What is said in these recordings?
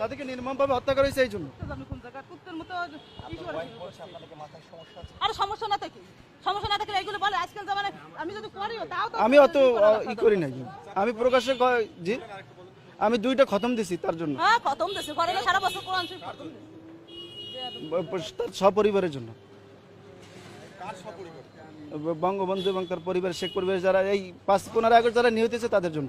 তাদেরকে নির্মমভাবে হত্যা করা হয়েছে এই জন্য। আর সমস্যা না থাকে। সমস্যা না থাকলে এইগুলো বলে আজকাল জামানে আমি যদি করিও তাও আমি অত ই করি নাই। আমি প্রকাশ্যে জি? আমি দুইটা খতম দিছি তার জন্য। হ্যাঁ খতম সারা বছর কোরআন শরীফ তার সপরিবারের জন্য। বঙ্গবন্ধু এবং তার পরিবার শেখ পরিবার যারা এই পাঁচ পনেরো আগস্ট যারা নিহত হয়েছে তাদের জন্য।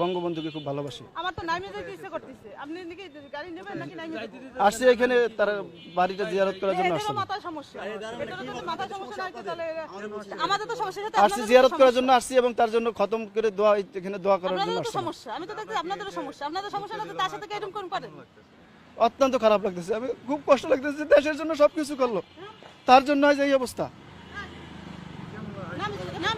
বঙ্গবন্ধুকে খুব ভালোবাসি। আমার তো নাইমে যেতে ইচ্ছে করতেছে। আপনি নাকি গাড়ি নেবেন নাকি নাইমে যেতে? এখানে তার বাড়িটা জিয়ারত করার জন্য আসছি। সমস্যা। না তাহলে আমাদের তো সমস্যা সাথে আসছি জিয়ারত করার জন্য আসছি এবং তার জন্য খতম করে দোয়া এখানে দোয়া করার জন্য আসছি। সমস্যা আমি তো দেখছি আপনাদেরও সমস্যা। আপনাদের সমস্যা না তার সাথে এরকম করুন পারেন? অত্যন্ত খারাপ লাগতেছে। আমি খুব কষ্ট লাগতেছে দেশের জন্য সবকিছু করল। তার জন্য আজ এই অবস্থা। নাম নাম।